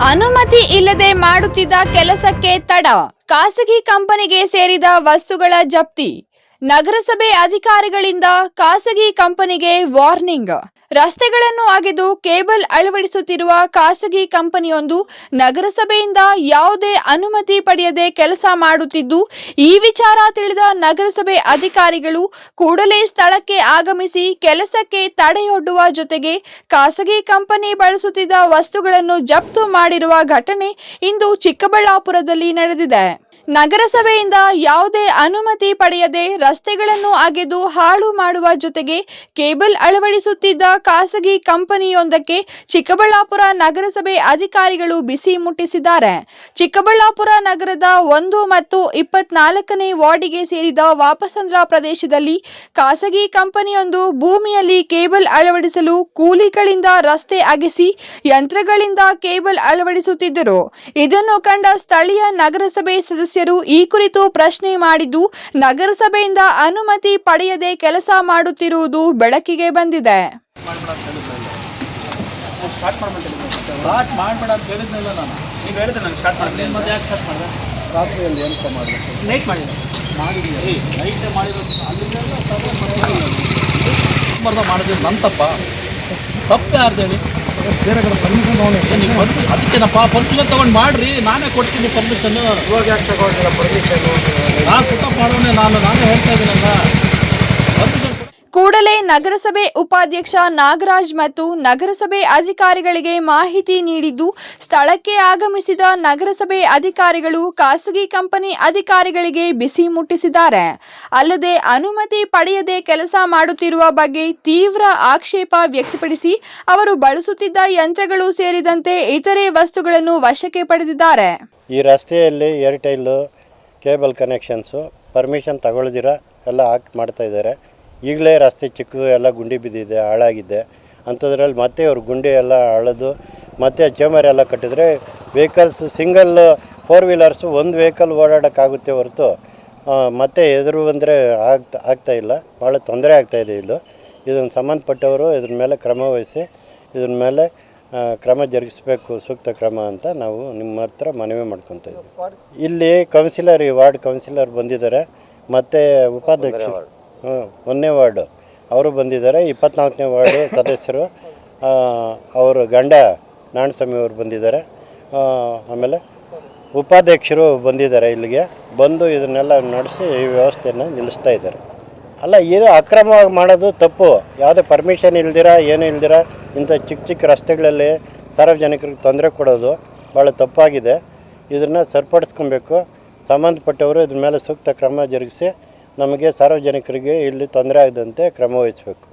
ಅನುಮತಿ ಇಲ್ಲದೆ ಮಾಡುತ್ತಿದ್ದ ಕೆಲಸಕ್ಕೆ ತಡ. ಖಾಸಗಿ ಕಂಪನಿಗೆ ಸೇರಿದ ವಸ್ತುಗಳ ಜಪ್ತಿ. ನಗರಸಭೆ ಅಧಿಕಾರಿಗಳಿಂದ ಖಾಸಗಿ ಕಂಪನಿಗೆ ವಾರ್ನಿಂಗ್. ರಸ್ತೆಗಳನ್ನು ಅಗೆದು ಕೇಬಲ್ ಅಳವಡಿಸುತ್ತಿರುವ ಖಾಸಗಿ ಕಂಪನಿಯೊಂದು ನಗರಸಭೆಯಿಂದ ಯಾವುದೇ ಅನುಮತಿ ಪಡೆಯದೆ ಕೆಲಸ ಮಾಡುತ್ತಿದ್ದು, ಈ ವಿಚಾರ ತಿಳಿದ ನಗರಸಭೆ ಅಧಿಕಾರಿಗಳು ಕೂಡಲೇ ಸ್ಥಳಕ್ಕೆ ಆಗಮಿಸಿ ಕೆಲಸಕ್ಕೆ ತಡೆಯೊಡ್ಡುವ ಜೊತೆಗೆ ಖಾಸಗಿ ಕಂಪನಿ ಬಳಸುತ್ತಿದ್ದ ವಸ್ತುಗಳನ್ನು ಜಪ್ತು ಮಾಡಿರುವ ಘಟನೆ ಇಂದು ಚಿಕ್ಕಬಳ್ಳಾಪುರದಲ್ಲಿ ನಡೆದಿದೆ. ನಗರಸಭೆಯಿಂದ ಯಾವುದೇ ಅನುಮತಿ ಪಡೆಯದೆ ರಸ್ತೆಗಳನ್ನು ಅಗೆದು ಹಾಳು ಮಾಡುವ ಜೊತೆಗೆ ಕೇಬಲ್ ಅಳವಡಿಸುತ್ತಿದ್ದ ಖಾಸಗಿ ಕಂಪನಿಯೊಂದಕ್ಕೆ ಚಿಕ್ಕಬಳ್ಳಾಪುರ ನಗರಸಭೆ ಅಧಿಕಾರಿಗಳು ಬಿಸಿ ಮುಟ್ಟಿಸಿದ್ದಾರೆ. ಚಿಕ್ಕಬಳ್ಳಾಪುರ ನಗರದ ಒಂದು ಮತ್ತು ಇಪ್ಪತ್ನಾಲ್ಕನೇ ವಾರ್ಡಿಗೆ ಸೇರಿದ ವಾಪಸಂದ್ರ ಪ್ರದೇಶದಲ್ಲಿ ಖಾಸಗಿ ಕಂಪನಿಯೊಂದು ಭೂಮಿಯಲ್ಲಿ ಕೇಬಲ್ ಅಳವಡಿಸಲು ಕೂಲಿಗಳಿಂದ ರಸ್ತೆ ಅಗೆಸಿ ಯಂತ್ರಗಳಿಂದ ಕೇಬಲ್ ಅಳವಡಿಸುತ್ತಿದ್ದರು. ಇದನ್ನು ಕಂಡ ಸ್ಥಳೀಯ ನಗರಸಭೆ ಸದಸ್ಯರು ಈ ಕುರಿತು ಪ್ರಶ್ನೆ ಮಾಡಿದ್ದು ನಗರಸಭೆಯಿಂದ ಅನುಮತಿ ಪಡೆಯದೆ ಕೆಲಸ ಮಾಡುತ್ತಿರುವುದು ಬೆಳಕಿಗೆ ಬಂದಿದೆ ಮಾಡಿದ್ರೆ ನನ್ನ ತಪ್ಪ ತಪ್ಪು ಯಾರ್ದು ಹೇಳಿ ಬೇರೆ ಕಡೆ ಪರ್ಮಿಷನ್ ಪರ್ಮಿ ಅದಕ್ಕೆನಪ್ಪ ಪರ್ಮಿಷನ್ ತೊಗೊಂಡು ಮಾಡ್ರಿ ನಾನೇ ಕೊಡ್ತೀನಿ ಪರ್ಮಿಷನ್ ಇವಾಗ ಯಾಕೆ ತಗೊಂಡಿಲ್ಲ ಪರ್ಮಿಷನ್ ನಾನು ಪುಟ್ಟ ಮಾಡೋಣ ನಾನು ನಾನೇ ಹೇಳ್ತಾ ಇದ್ದೀನಲ್ಲ. ನಗರಸಭೆ ಉಪಾಧ್ಯಕ್ಷ ನಾಗರಾಜ್ ಮತ್ತು ನಗರಸಭೆ ಅಧಿಕಾರಿಗಳಿಗೆ ಮಾಹಿತಿ ನೀಡಿದ್ದು, ಸ್ಥಳಕ್ಕೆ ಆಗಮಿಸಿದ ನಗರಸಭೆ ಅಧಿಕಾರಿಗಳು ಖಾಸಗಿ ಕಂಪನಿ ಅಧಿಕಾರಿಗಳಿಗೆ ಬಿಸಿ ಮುಟ್ಟಿಸಿದ್ದಾರೆ. ಅಲ್ಲದೆ ಅನುಮತಿ ಪಡೆಯದೆ ಕೆಲಸ ಮಾಡುತ್ತಿರುವ ಬಗ್ಗೆ ತೀವ್ರ ಆಕ್ಷೇಪ ವ್ಯಕ್ತಪಡಿಸಿ, ಅವರು ಬಳಸುತ್ತಿದ್ದ ಯಂತ್ರಗಳು ಸೇರಿದಂತೆ ಇತರೆ ವಸ್ತುಗಳನ್ನು ವಶಕ್ಕೆ ಪಡೆದಿದ್ದಾರೆ. ಈ ರಸ್ತೆಯಲ್ಲಿ ಏರ್ಟೆಲ್ ಕೇಬಲ್ ಕನೆಕ್ಷನ್ಸು, ಪರ್ಮಿಷನ್ ತಗೊಳ್ದಿರ ಎಲ್ಲ ಹಾಕಿ ಮಾಡ್ತಾ ಇದ್ದಾರೆ. ಈಗಲೇ ರಸ್ತೆ ಚಿಕ್ಕದು ಎಲ್ಲ ಗುಂಡಿ ಬಿದ್ದಿದೆ ಹಾಳಾಗಿದೆ. ಅಂಥದ್ರಲ್ಲಿ ಮತ್ತೆ ಅವ್ರ ಗುಂಡಿ ಎಲ್ಲ ಹಳದು ಮತ್ತೆ ಚೇಮರ್ ಎಲ್ಲ ಕಟ್ಟಿದ್ರೆ ವೆಹಿಕಲ್ಸ್ ಸಿಂಗಲ್ ಫೋರ್ ವೀಲರ್ಸು ಒಂದು ವೆಹಿಕಲ್ ಓಡಾಡೋಕ್ಕಾಗುತ್ತೆ ಹೊರತು ಮತ್ತೆ ಎದುರು ಬಂದರೆ ಆಗ್ತಾ ಆಗ್ತಾ ಇಲ್ಲ. ಭಾಳ ತೊಂದರೆ ಆಗ್ತಾಯಿದೆ ಇದು ಇದನ್ನು ಸಂಬಂಧಪಟ್ಟವರು ಇದ್ರ ಮೇಲೆ ಕ್ರಮ ವಹಿಸಿ ಇದ್ರ ಮೇಲೆ ಕ್ರಮ ಜರುಗಿಸಬೇಕು ಸೂಕ್ತ ಕ್ರಮ ಅಂತ ನಾವು ನಿಮ್ಮ ಹತ್ರ ಮನವಿ ಮಾಡ್ಕೊತಾ ಇದ್ದೀವಿ. ಇಲ್ಲಿ ಕೌನ್ಸಿಲರ್ ಈ ವಾರ್ಡ್ ಕೌನ್ಸಿಲರ್ ಬಂದಿದ್ದಾರೆ. ಮತ್ತು ಉಪಾಧ್ಯಕ್ಷ ಒಂದನೇ ವಾರ್ಡು. ಅವರು ಬಂದಿದ್ದಾರೆ, ಇಪ್ಪತ್ನಾಲ್ಕನೇ ವಾರ್ಡು ಸದಸ್ಯರು. ಅವರು ಗಂಡ ನಾರಾಯಣಸ್ವಾಮಿ ಅವರು ಬಂದಿದ್ದಾರೆ. ಆಮೇಲೆ ಉಪಾಧ್ಯಕ್ಷರು ಬಂದಿದ್ದಾರೆ ಇಲ್ಲಿಗೆ. ಬಂದು ಇದನ್ನೆಲ್ಲ ನಡೆಸಿ ಈ ವ್ಯವಸ್ಥೆಯನ್ನು ನಿಲ್ಲಿಸ್ತಾ ಇದ್ದಾರೆ. ಅಲ್ಲ ಇದು ಅಕ್ರಮವಾಗಿ ಮಾಡೋದು ತಪ್ಪು. ಯಾವುದೇ ಪರ್ಮಿಷನ್ ಇಲ್ದಿರ, ಏನೂ ಇಲ್ದಿರ, ಇಂಥ ಚಿಕ್ಕ ಚಿಕ್ಕ ರಸ್ತೆಗಳಲ್ಲಿ ಸಾರ್ವಜನಿಕರಿಗೆ ತೊಂದರೆ ಕೊಡೋದು ಭಾಳ ತಪ್ಪಾಗಿದೆ. ಇದನ್ನು ಸರಿಪಡಿಸ್ಕೊಬೇಕು. ಸಂಬಂಧಪಟ್ಟವರು ಇದ್ರ ಮೇಲೆ ಸೂಕ್ತ ಕ್ರಮ ಜರುಗಿಸಿ ನಮಗೆ ಸಾರ್ವಜನಿಕರಿಗೆ ಇಲ್ಲಿ ತೊಂದರೆ ಆಗದಂತೆ ಕ್ರಮ ವಹಿಸಬೇಕು.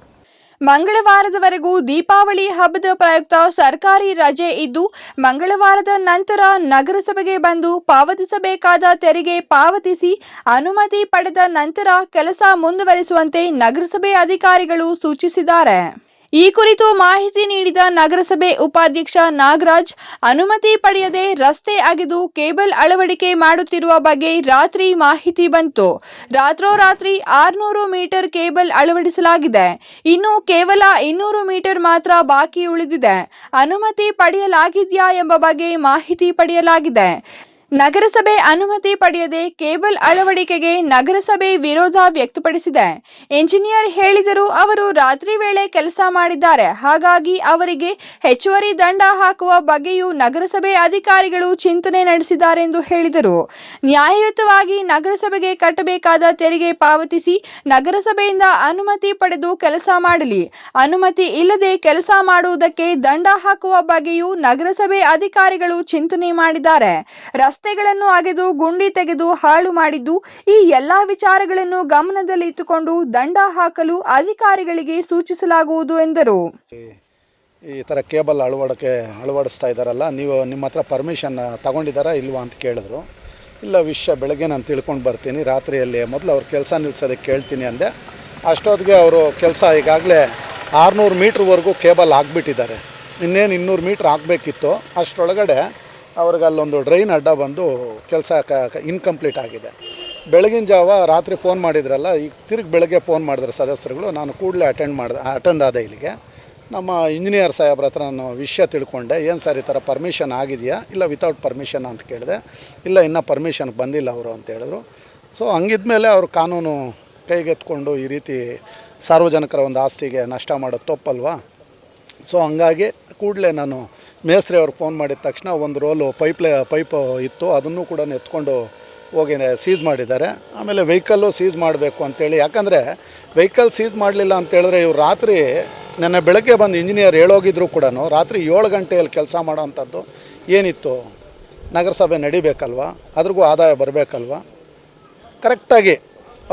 ಮಂಗಳವಾರದವರೆಗೂ ದೀಪಾವಳಿ ಹಬ್ಬದ ಪ್ರಯುಕ್ತ ಸರ್ಕಾರಿ ರಜೆ ಇದ್ದು, ಮಂಗಳವಾರದ ನಂತರ ನಗರಸಭೆಗೆ ಬಂದು ಪಾವತಿಸಬೇಕಾದ ತೆರಿಗೆ ಪಾವತಿಸಿ ಅನುಮತಿ ಪಡೆದ ನಂತರ ಕೆಲಸ ಮುಂದುವರಿಸುವಂತೆ ನಗರಸಭೆ ಅಧಿಕಾರಿಗಳು ಸೂಚಿಸಿದ್ದಾರೆ. ಈ ಕುರಿತು ಮಾಹಿತಿ ನೀಡಿದ ನಗರಸಭೆ ಉಪಾಧ್ಯಕ್ಷ ನಾಗರಾಜ್, ಅನುಮತಿ ಪಡೆಯದೆ ರಸ್ತೆ ಅಗೆದು ಕೇಬಲ್ ಅಳವಡಿಕೆ ಮಾಡುತ್ತಿರುವ ಬಗ್ಗೆ ರಾತ್ರಿ ಮಾಹಿತಿ ಬಂತು. ರಾತ್ರೋರಾತ್ರಿ ಆರ್ನೂರು ಮೀಟರ್ ಕೇಬಲ್ ಅಳವಡಿಸಲಾಗಿದೆ. ಇನ್ನು ಕೇವಲ ಇನ್ನೂರು ಮೀಟರ್ ಮಾತ್ರ ಬಾಕಿ ಉಳಿದಿದೆ. ಅನುಮತಿ ಪಡೆಯಲಾಗಿದೆಯಾ ಎಂಬ ಬಗ್ಗೆ ಮಾಹಿತಿ ಪಡೆಯಲಾಗಿದೆ. ನಗರಸಭೆ ಅನುಮತಿ ಪಡೆಯದೆ ಕೇಬಲ್ ಅಳವಡಿಕೆಗೆ ನಗರಸಭೆ ವಿರೋಧ ವ್ಯಕ್ತಪಡಿಸಿದೆ. ಎಂಜಿನಿಯರ್ ಹೇಳಿದರು, ಅವರು ರಾತ್ರಿ ವೇಳೆ ಕೆಲಸ ಮಾಡಿದ್ದಾರೆ. ಹಾಗಾಗಿ ಅವರಿಗೆ ಹೆಚ್ಚುವರಿ ದಂಡ ಹಾಕುವ ಬಗ್ಗೆಯೂ ನಗರಸಭೆ ಅಧಿಕಾರಿಗಳು ಚಿಂತನೆ ನಡೆಸಿದ್ದಾರೆಂದು ಹೇಳಿದರು. ನ್ಯಾಯಯುತವಾಗಿ ನಗರಸಭೆಗೆ ಕಟ್ಟಬೇಕಾದ ತೆರಿಗೆ ಪಾವತಿಸಿ ನಗರಸಭೆಯಿಂದ ಅನುಮತಿ ಪಡೆದು ಕೆಲಸ ಮಾಡಲಿ. ಅನುಮತಿ ಇಲ್ಲದೆ ಕೆಲಸ ಮಾಡುವುದಕ್ಕೆ ದಂಡ ಹಾಕುವ ಬಗ್ಗೆಯೂ ನಗರಸಭೆ ಅಧಿಕಾರಿಗಳು ಚಿಂತನೆ ಮಾಡಿದ್ದಾರೆ. ರಸ್ತೆಗಳನ್ನು ಅಗೆದು, ಗುಂಡಿ ತೆಗೆದು, ಹಾಳು ಮಾಡಿದ್ದು, ಈ ಎಲ್ಲಾ ವಿಚಾರಗಳನ್ನು ಗಮನದಲ್ಲಿ ಇಟ್ಟುಕೊಂಡು ದಂಡ ಹಾಕಲು ಅಧಿಕಾರಿಗಳಿಗೆ ಸೂಚಿಸಲಾಗುವುದು ಎಂದರು. ಈ ಥರ ಕೇಬಲ್ ಅಳವಡಿಕೆ ಅಳವಡಿಸ್ತಾ ಇದ್ದಾರಲ್ಲ, ನೀವು ನಿಮ್ಮ ಹತ್ರ ಪರ್ಮಿಷನ್ ತಗೊಂಡಿದ್ದಾರಾ ಇಲ್ವಾ ಅಂತ ಕೇಳಿದ್ರು. ಇಲ್ಲ ವಿಷಯ ಬೆಳಗ್ಗೆ ನಾನು ತಿಳ್ಕೊಂಡು ಬರ್ತೀನಿ, ರಾತ್ರಿಯಲ್ಲಿ ಮೊದಲು ಅವ್ರ ಕೆಲಸ ನಿಲ್ಸೋದಕ್ಕೆ ಕೇಳ್ತೀನಿ ಅಂದೆ. ಅಷ್ಟೊತ್ತಿಗೆ ಅವರು ಕೆಲಸ ಈಗಾಗಲೇ ಆರುನೂರು ಮೀಟ್ರ್ವರೆಗೂ ಕೇಬಲ್ ಹಾಕ್ಬಿಟ್ಟಿದ್ದಾರೆ. ಇನ್ನೇನು ಇನ್ನೂರು ಮೀಟ್ರ್ ಹಾಕಬೇಕಿತ್ತು. ಅಷ್ಟರೊಳಗಡೆ ಅವ್ರಿಗೆ ಅಲ್ಲೊಂದು ಡ್ರೈನ್ ಅಡ್ಡ ಬಂದು ಕೆಲಸ ಇನ್ಕಂಪ್ಲೀಟ್ ಆಗಿದೆ. ಬೆಳಗಿನ ಜಾವ ರಾತ್ರಿ ಫೋನ್ ಮಾಡಿದ್ರಲ್ಲ, ಈಗ ತಿರುಗಿ ಬೆಳಗ್ಗೆ ಫೋನ್ ಮಾಡಿದ್ರು ಸದಸ್ಯರುಗಳು, ನಾನು ಕೂಡಲೇ ಅಟೆಂಡ್ ಮಾಡಿದೆ ಅಟೆಂಡ್ ಆದ ಇಲ್ಲಿಗೆ. ನಮ್ಮ ಇಂಜಿನಿಯರ್ ಸಾಹೇಬ್ರ ಹತ್ರ ನಾನು ವಿಷಯ ತಿಳ್ಕೊಂಡೆ, ಏನು ಸರ್ ಈ ಥರ ಪರ್ಮಿಷನ್ ಆಗಿದೆಯಾ? ಇಲ್ಲ ವಿತೌಟ್ ಪರ್ಮಿಷನ್ ಅಂತ ಕೇಳಿದೆ. ಇಲ್ಲ, ಇನ್ನೂ ಪರ್ಮಿಷನ್ ಬಂದಿಲ್ಲ ಅವರು ಅಂತ ಹೇಳಿದ್ರು. ಸೊ ಹಂಗಿದ್ಮೇಲೆ ಅವರು ಕಾನೂನು ಕೈಗೆತ್ಕೊಂಡು ಈ ರೀತಿ ಸಾರ್ವಜನಿಕರ ಒಂದು ಆಸ್ತಿಗೆ ನಷ್ಟ ಮಾಡೋದು ತಪ್ಪಲ್ವಾ? ಸೊ ಹಂಗಾಗಿ ಕೂಡಲೇ ನಾನು ಮೇಸ್ತ್ರಿ ಅವ್ರು ಫೋನ್ ಮಾಡಿದ ತಕ್ಷಣ ಒಂದು ರೋಲು ಪೈಪ್ಲೆ ಪೈಪ್ ಇತ್ತು, ಅದನ್ನು ಕೂಡ ಎತ್ಕೊಂಡು ಹೋಗಿ ಸೀಸ್ ಮಾಡಿದ್ದಾರೆ. ಆಮೇಲೆ ವೆಹಿಕಲ್ಲು ಸೀಸ್ ಮಾಡಬೇಕು ಅಂತೇಳಿ, ಯಾಕಂದರೆ ವೆಹಿಕಲ್ ಸೀಸ್ ಮಾಡಲಿಲ್ಲ ಅಂತೇಳಿದ್ರೆ ಇವ್ರು ರಾತ್ರಿ ನೆನ್ನೆ ಬೆಳಗ್ಗೆ ಬಂದು ಇಂಜಿನಿಯರ್ ಹೇಳೋಗಿದ್ರು ಕೂಡ ರಾತ್ರಿ ಏಳು ಗಂಟೆಯಲ್ಲಿ ಕೆಲಸ ಮಾಡೋವಂಥದ್ದು ಏನಿತ್ತು? ನಗರಸಭೆ ನಡಿಬೇಕಲ್ವಾ? ಅದ್ರಿಗೂ ಆದಾಯ ಬರಬೇಕಲ್ವ? ಕರೆಕ್ಟಾಗಿ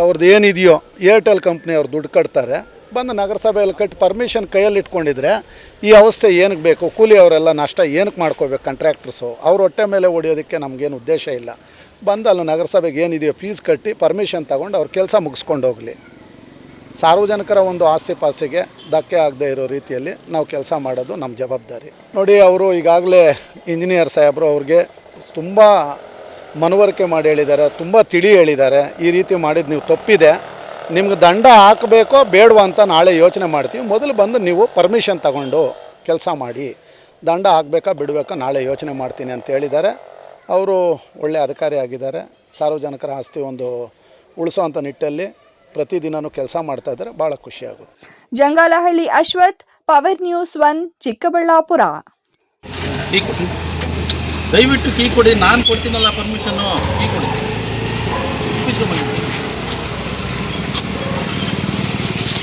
ಅವ್ರದ್ದು ಏನಿದೆಯೋ ಏರ್ಟೆಲ್ ಕಂಪ್ನಿ ಅವ್ರು ದುಡ್ಡು ಕಟ್ತಾರೆ. ಬಂದು ನಗರಸಭೆಯಲ್ಲಿ ಕಟ್ಟಿ ಪರ್ಮಿಷನ್ ಕೈಯಲ್ಲಿ ಇಟ್ಕೊಂಡಿದ್ರೆ ಈ ಅವಸ್ಥೆ ಏನಕ್ಕೆ ಬೇಕು? ಕೂಲಿ ಅವರೆಲ್ಲ ನಷ್ಟ ಏನಕ್ಕೆ ಮಾಡ್ಕೋಬೇಕು ಕಾಂಟ್ರಾಕ್ಟರ್ಸು ಅವ್ರ ಹೊಟ್ಟೆ ಮೇಲೆ ಹೊಡಿಯೋದಕ್ಕೆ ನಮಗೇನು ಉದ್ದೇಶ ಇಲ್ಲ. ಬಂದು ಅಲ್ಲಿ ನಗರಸಭೆಗೆ ಏನಿದೆಯೋ ಫೀಸ್ ಕಟ್ಟಿ ಪರ್ಮಿಷನ್ ತಗೊಂಡು ಅವ್ರ ಕೆಲಸ ಮುಗಿಸ್ಕೊಂಡು ಹೋಗಲಿ. ಸಾರ್ವಜನಿಕರ ಒಂದು ಆಸ್ತಿ ಪಾಸಿಗೆ ಧಕ್ಕೆ ಆಗದೆ ಇರೋ ರೀತಿಯಲ್ಲಿ ನಾವು ಕೆಲಸ ಮಾಡೋದು ನಮ್ಮ ಜವಾಬ್ದಾರಿ. ನೋಡಿ, ಅವರು ಈಗಾಗಲೇ ಇಂಜಿನಿಯರ್ ಸಾಹೇಬರು ಅವ್ರಿಗೆ ತುಂಬ ಮನವರಿಕೆ ಮಾಡಿ ಹೇಳಿದ್ದಾರೆ, ತುಂಬ ತಿಳಿ ಹೇಳಿದ್ದಾರೆ. ಈ ರೀತಿ ಮಾಡಿದ್ದು ನೀವು ತಪ್ಪಿದೆ. ನಿಮ್ಗೆ ದಂಡ ಹಾಕಬೇಕೋ ಬೇಡವಾ ಅಂತ ನಾಳೆ ಯೋಚನೆ ಮಾಡ್ತೀವಿ. ಮೊದಲು ಬಂದು ನೀವು ಪರ್ಮಿಷನ್ ತಗೊಂಡು ಕೆಲಸ ಮಾಡಿ. ದಂಡ ಹಾಕಬೇಕಾ ಬಿಡಬೇಕಾ ನಾಳೆ ಯೋಚನೆ ಮಾಡ್ತೀನಿ ಅಂತ ಹೇಳಿದ್ದಾರೆ. ಅವರು ಒಳ್ಳೆಯ ಅಧಿಕಾರಿ ಆಗಿದ್ದಾರೆ. ಸಾರ್ವಜನಿಕರ ಆಸ್ತಿ ಒಂದು ಉಳಿಸೋವಂಥ ನಿಟ್ಟಲ್ಲಿ ಪ್ರತಿದಿನವೂ ಕೆಲಸ ಮಾಡ್ತಾ ಇದ್ದಾರೆ. ಭಾಳ ಖುಷಿಯಾಗುತ್ತೆ Jangalahalli Ashwath power news one Chikkaballapur. ದಯವಿಟ್ಟು ಕೀ ಕೊಡಿ. ನಾನು ಕೊಡ್ತೀನಲ್ಲ ಪರ್ಮಿಷನ್ನು ಕೀ ಕೊಡಿ.